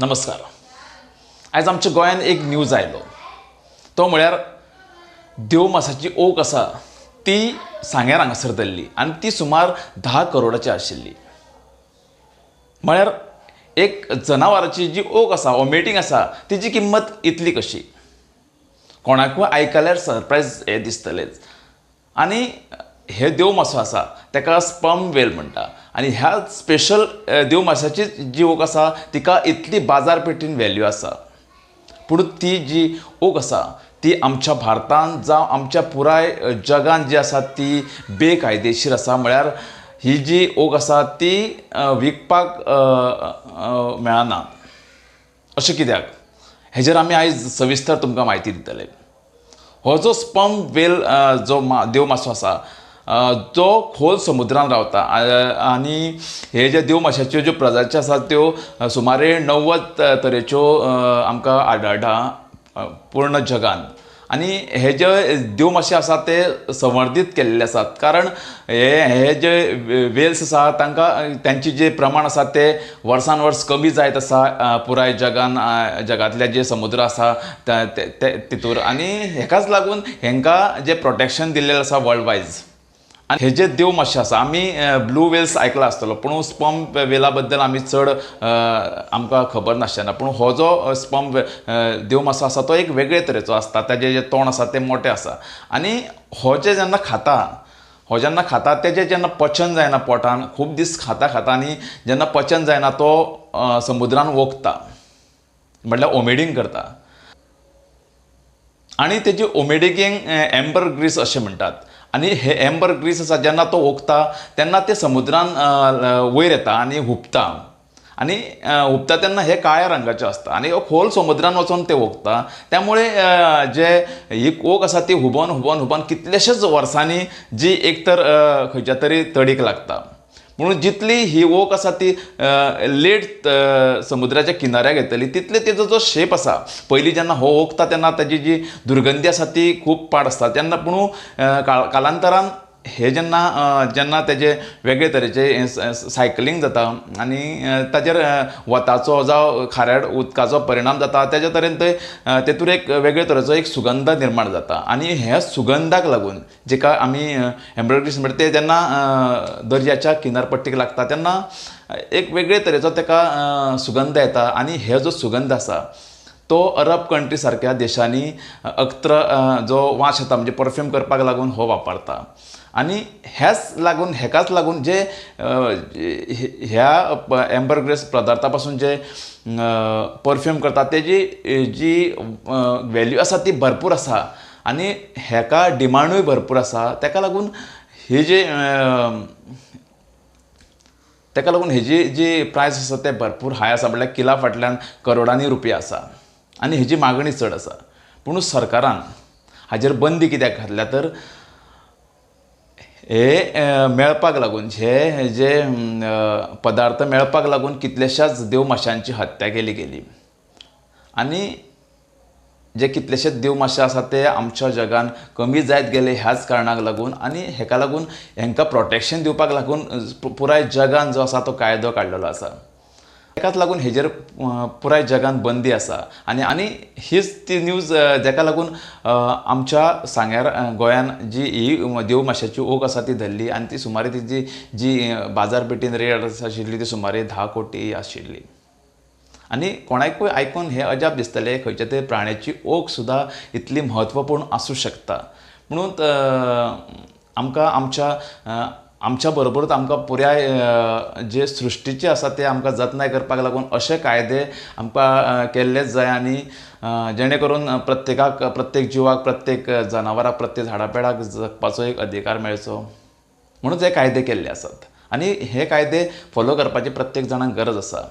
नमस्कार. आयज आमच्या गोंयांत एक न्यूज आयलो. तो म्हळ्यार देव मासाची ओक आसा ती सांग्यार हांगासर धरली आनी ती सुमार धा करोडाची आशिल्ली. म्हळ्यार एक जनावराची जी ओक आसा ओमेटींग आसा तिची किंमत इतली कशी? कोणाकूय आयकल्यार सरप्रायज हे दिसतलेच. आनी हे देव मासो आसा ताका स्पम वेल म्हणटा आनी ह्या स्पेशल देव मासाची जी ओक आसा तिका इतली बाजारपेठीन वेल्यू आसा पूण ती जी ओक आसा ती आमच्या भारतांत जावं आमच्या पुराय जगांत जी आसा ती बेकायदेशीर आसा म्हळ्यार ही जी ओक आसा ती विकपाक मेळना. अशें कित्याक? हेजेर आमी आयज सविस्तर तुमकां म्हायती दितले. हो जो स्पम वेल जो मा देव मासो आसा जो खोल समुद्रांत रावता. आनी हे जे देव माशाच्यो ज्यो प्रजाती आसात त्यो सुमारे णव्वद तरेच्यो आमकां आढळटा पूर्ण जगान आनी हे जे देव माशे आसात ते संवर्धीत केल्ले आसात. कारण हे हे जे वेल्स आसा तांकां तांचे जे प्रमाण आसा ते वर्सान वर्स कमी जायत आसा पुराय जगान जगांतले जे समुद्र आसा ते ते- तितूर. आनी हेकाच लागून हेंकां जे प्रोटेक्शन दिल्लें आसा वर्ल्ड वायज आनी हे जे देव मातशे आसा आमी ब्लू वेल्स आयकला आसतलो पूण स्पम वेला बद्दल आमी चड आमकां खबर नासतना पूण हो जो स्पम देव मासो आसा तो एक वेगळे तरेचो आसता ताजें जें तोंड आसा तें मोटें आसा आनी हो जे जेन्ना खाता हो जेन्ना खाता तेजें जेन्ना पचन जायना पोटान खूब दीस खाता खाता आनी जेन्ना पचन जायना तो समुद्रान ओंकता म्हटल्यार ओमेडींग करता. आनी तेजी ओमेडिकेंग एम्बर ग्रीस अशें म्हणटात आनी हे एम्बर ग्रीस आसा जेन्ना तो ओंकता तेन्ना ते समुद्रान वयर येता आनी हुबता आनी हुपता हुबता तेन्ना हे काळ्या रंगाचें आसता आनी हो खोल समुद्रान वचोन ते ओंकता. त्यामुळे जे ही ओक आसा ती हुबोन हुबोन हुबोन कितलेशेच वर्सांनी जी एक तर खंयच्या तरी तडीक लागता. म्हणून जितली ही ओक आसा ती लेट समुद्राच्या किनाऱ्याक येतली तितले तेजो जो शेप आसा पयलीं जेन्ना हो ओकता तेन्ना ताजी जी दुर्गंधी आसा ती खूब पाड आसता तेन्ना पूण काळ- कालांतरान हे जेन्ना जेन्ना तेजे वेगळे तरेचे सायकलींग जाता आनी ताजेर वताचो जावं खाऱ्याड उदकाचो परिणाम जाता तेज्या तरेन ते तेतूर एक वेगळे तरेचो एक सुगंध निर्माण जाता. आनी ह्या सुगंधाक लागून जेका आमी एम्ब्रॉयड्रीस म्हणटा ते जेन्ना दर्याच्या किनारपट्टीक लागता तेन्ना एक वेगळे तरेचो तेका सुगंध येता. आनी हे जो सुगंध आसा तो अरब कंट्री सारक्या देशांनी अख्त्र जो वास येता म्हणजे परफ्यूम करपाक लागून हो वापरता. आनी ह्याच लागून हेकाच लागून जे ह्या एम्बरग्रेस पदार्थापासून जे परफ्यूम करता तेजी जी व्हॅल्यू आसा ती भरपूर आसा आनी हेका डिमांडूय भरपूर आसा तेका लागून ही जी तेका लागून हेजी जी प्रायस आसा ते भरपूर हाय आसा म्हटल्यार किला फाटल्यान करोडांनी रुपया आसा आनी हेजी मागणी चड आसा पूण सरकारान हाजेर बंदी कित्याक घातल्या तर हे मेळपाक लागून हे जे पदार्थ मेळपाक लागून कितलेशाच देवमाशांची हत्या केली गेली. आनी जे कितलेशेच देव माशे आसा ते आमच्या जगान कमी जायत गेले ह्याच कारणाक लागून आनी हेका लागून हेंकां प्रोटेक्शन दिवपाक लागून पुराय जगान जो आसा तो कायदो काडलेलो आसा. ताकाच लागून हेजेर पुराय जगान बंदी आसा आनी आनी हीच ती न्यूज अ, लागून आमच्या सांग्यार अ, गोंयान जी ही देव माश्याची ओग आसा ती धरली आनी ती सुमारे तिची जी बाजारपेठेन रेट आशिल्ली ती सुमारे धा कोटी आशिल्ली. आनी कोणाकूय आयकून हें अजाप दिसतलें खंयच्या तरी प्राण्याची ओग सुद्दां इतली म्हत्वपूर्ण आसूं शकता. म्हणून आमकां आमच्या आमच्या बरोबरच आमकां पुराय जे सृश्टीचे आसा ते आमकां जतनाय करपाक लागून अशे कायदे आमकां केल्लेच जाय आनी जेणे करून प्रत्येकाक प्रत्येक जिवाक प्रत्येक जनावराक प्रत्येक झाडापेडाक जगपाचो एक अधिकार मेळचो. म्हणून हे कायदे केल्ले आसात. आनी हे कायदे फॉलो करपाची प्रत्येक जाणांक गरज आसा.